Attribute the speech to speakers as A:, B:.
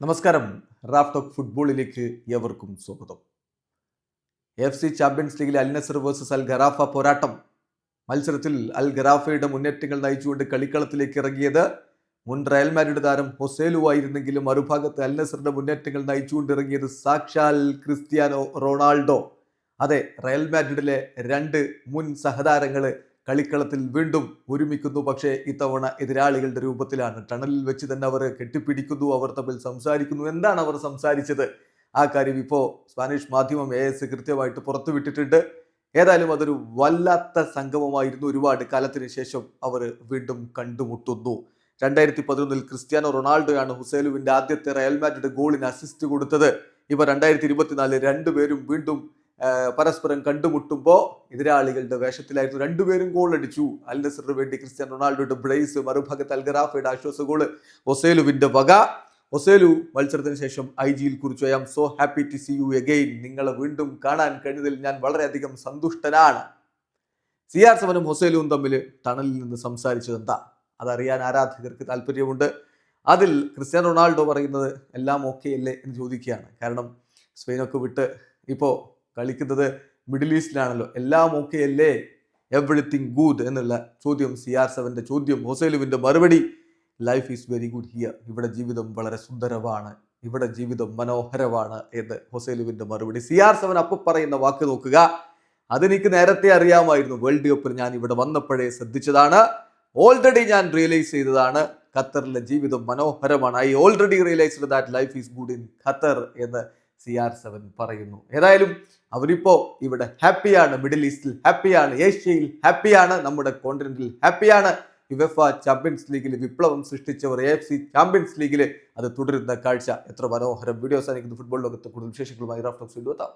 A: നമസ്കാരം. Raf talk ഫുട്ബോളിലേക്ക് ഏവർക്കും സ്വാഗതം. എഫ് സി ചാമ്പ്യൻസ് ലീഗിലെ Al Nassr versus Al Gharafa പോരാട്ടം. മത്സരത്തിൽ അൽ ഗറാഫയുടെ മുന്നേറ്റങ്ങൾ നയിച്ചുകൊണ്ട് കളിക്കളത്തിലേക്ക് ഇറങ്ങിയത് മുൻ റയൽ മാഡ്രിഡ് താരം ഹൊസേലു ആയിരുന്നെങ്കിലും മറുഭാഗത്ത് അൽ നസറിന്റെ മുന്നേറ്റങ്ങൾ നയിച്ചുകൊണ്ട് ഇറങ്ങിയത് സാക്ഷാൽ ക്രിസ്ത്യാനോ റൊണാൾഡോ. അതെ റയൽ മാഡ്രിഡിലെ രണ്ട് മുൻ സഹതാരങ്ങൾ കളിക്കളത്തിൽ വീണ്ടും ഒരുമിക്കുന്നു. പക്ഷേ ഇത്തവണ എതിരാളികളുടെ രൂപത്തിലാണ് ടണലിൽ വെച്ച് തന്നെ അവർ കെട്ടിപ്പിടിക്കുന്നു അവർ തമ്മിൽ സംസാരിക്കുന്നു. എന്താണ് അവർ സംസാരിച്ചത്? ആ കാര്യം ഇപ്പോൾ സ്പാനിഷ് മാധ്യമം എ എസ് കൃത്യമായിട്ട് പുറത്തുവിട്ടിട്ടുണ്ട്. ഏതായാലും അതൊരു വല്ലാത്ത സംഗമമായിരുന്നു. ഒരുപാട് കാലത്തിന് ശേഷം അവർ വീണ്ടും കണ്ടുമുട്ടുന്നു. രണ്ടായിരത്തി പതിനൊന്നിൽ ക്രിസ്ത്യാനോ റൊണാൾഡോയാണ് ഹുസൈലുവിന്റെ ആദ്യത്തെ റയൽ മാഡ്രിഡ് ഗോളിന് അസിസ്റ്റ് കൊടുത്തത്. ഇവ രണ്ടായിരത്തി ഇരുപത്തിനാല് രണ്ടുപേരും വീണ്ടും പരസ്പരം കണ്ടുമുട്ടുമ്പോൾ എതിരാളികളുടെ വേഷത്തിലായിരുന്നു രണ്ടുപേരും ഗോൾ അടിച്ചു. അൽ നസറിന് വേണ്ടി ക്രിസ്ത്യൻ റൊണാൾഡോയുടെ ബ്രേസ് മറുഭാഗത്ത് അൽഗറാഫയുടെ ആശ്വാസ ഗോൾ ഒസേലുവിന്റെ വക. ഒസേലു മത്സരത്തിന് ശേഷം ഐ ജിയിൽ കുറിച്ചു I am so happy to see you again നിങ്ങളെ വീണ്ടും കാണാൻ കഴിഞ്ഞതിൽ ഞാൻ വളരെയധികം സന്തുഷ്ടനാണ്. സി ആർ സെവനും ഹൊസേലുവും തമ്മിൽ ടണലിൽ നിന്ന് സംസാരിച്ചത് എന്താ? അതറിയാൻ ആരാധകർക്ക് താല്പര്യമുണ്ട്? അതിൽ ക്രിസ്ത്യാനോ റൊണാൾഡോ പറയുന്നത് എല്ലാം ഓക്കെ അല്ലേ? എന്ന് ചോദിക്കുകയാണ്. കാരണം സ്പെയിനൊക്കെ വിട്ട് ഇപ്പോൾ കളിക്കുന്നത് മിഡിൽ ഈസ്റ്റിലാണല്ലോ. എല്ലാം ഓക്കെ അല്ലേ? എവറിത്തിങ് ഗുഡ് എന്നുള്ള ചോദ്യം സി ആർ സെവന്റെ ചോദ്യം ഹൊസൈലുവിന്റെ മറുപടി. Life is very good here ഇവിടെ ജീവിതം വളരെ സുന്ദരമാണ്. ഇവിടെ ജീവിതം മനോഹരമാണ് എന്ന് ഹൊസേലുവിന്റെ മറുപടി. സി ആർ സെവൻ അപ്പൊ പറയുന്ന വാക്ക് നോക്കുക. അതെനിക്ക് നേരത്തെ അറിയാമായിരുന്നു. വേൾഡ് കപ്പിൽ ഞാൻ ഇവിടെ വന്നപ്പോഴേ ശ്രദ്ധിച്ചതാണ്. ഓൾറെഡി ഞാൻ റിയലൈസ് ചെയ്തതാണ്. ഖത്തറിലെ ജീവിതം മനോഹരമാണ്. I already realised that life is good in Qatar എന്ന് സി ആർ സെവൻ പറയുന്നു. ഏതായാലും അവരിപ്പോ ഇവിടെ ഹാപ്പിയാണ് മിഡിൽ ഈസ്റ്റിൽ ഹാപ്പിയാണ് ഏഷ്യയിൽ ഹാപ്പിയാണ് നമ്മുടെ കോണ്ടിനെന്റിൽ ഹാപ്പിയാണ് യുവഫ ചാമ്പ്യൻസ് ലീഗിൽ വിപ്ലവം സൃഷ്ടിച്ചവർ എ എഫ് സി ചാമ്പ്യൻസ് ലീഗിൽ അത് തുടരുന്ന കാഴ്ച. എത്ര മനോഹരം വീഡിയോസ് ആയിരിക്കുന്നു ഫുട്ബോൾ ലോകത്ത് കൂടുതൽ വിശേഷങ്ങളുമായി റാഫ്റ്റോക്സ് എത്താം.